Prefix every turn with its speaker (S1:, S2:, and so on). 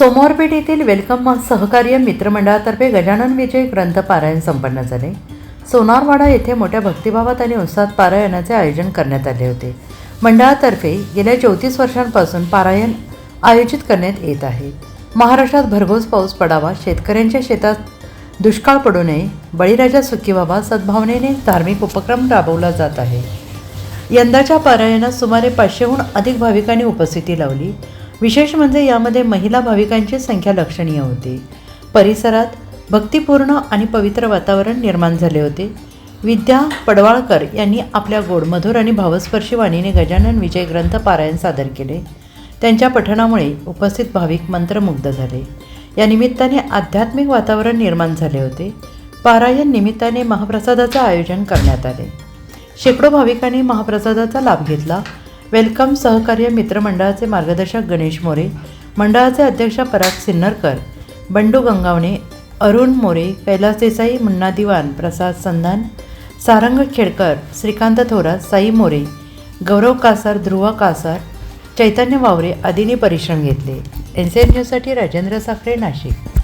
S1: सोमवारपेठ येथील वेलकम सहकार्य मित्रमंडळातर्फे गजानन विजय ग्रंथ पारायण संपन्न झाले. सोनारवाडा येथे मोठ्या भक्तिभावात आणि उत्साहात पारायणाचे आयोजन करण्यात आले होते. मंडळातर्फे गेल्या चौतीस वर्षांपासून पारायण आयोजित करण्यात येत आहे. महाराष्ट्रात भरघोस पाऊस पडावा शेतकऱ्यांच्या शेतात दुष्काळ पडू नये बळीराजा सुखी व्हावा सद्भावनेने धार्मिक उपक्रम राबवला जात आहे. यंदाच्या पारायणात सुमारे पाचशेहून अधिक भाविकांनी उपस्थिती लावली. विशेष म्हणजे यामध्ये महिला भाविकांची संख्या लक्षणीय होती. परिसरात भक्तिपूर्ण आणि पवित्र वातावरण निर्माण झाले होते. विद्या पडवाळकर यांनी आपल्या गोडमधुर आणि भावस्पर्शी वाणीने गजानन विजय ग्रंथ पारायण सादर केले. त्यांच्या पठणामुळे उपस्थित भाविक मंत्रमुग्ध झाले. या निमित्ताने आध्यात्मिक वातावरण निर्माण झाले होते. पारायण निमित्ताने महाप्रसादाचं आयोजन करण्यात आले. शेकडो भाविकांनी महाप्रसादाचा लाभ घेतला वेलकम सहकार्य मित्रमंडळाचे मार्गदर्शक गणेश मोरे मंडळाचे अध्यक्ष पराग सिन्नरकर बंडू गंगावणे अरुण मोरे कैलास देसाई मुन्ना दिवान प्रसाद संधान सारंग खेडकर श्रीकांत थोरात साई मोरे गौरव कासार ध्रुवा कासार चैतन्य वावरे आदींनी परिश्रम घेतले. एन सी एन न्यूजसाठी राजेंद्र साखरे नाशिक.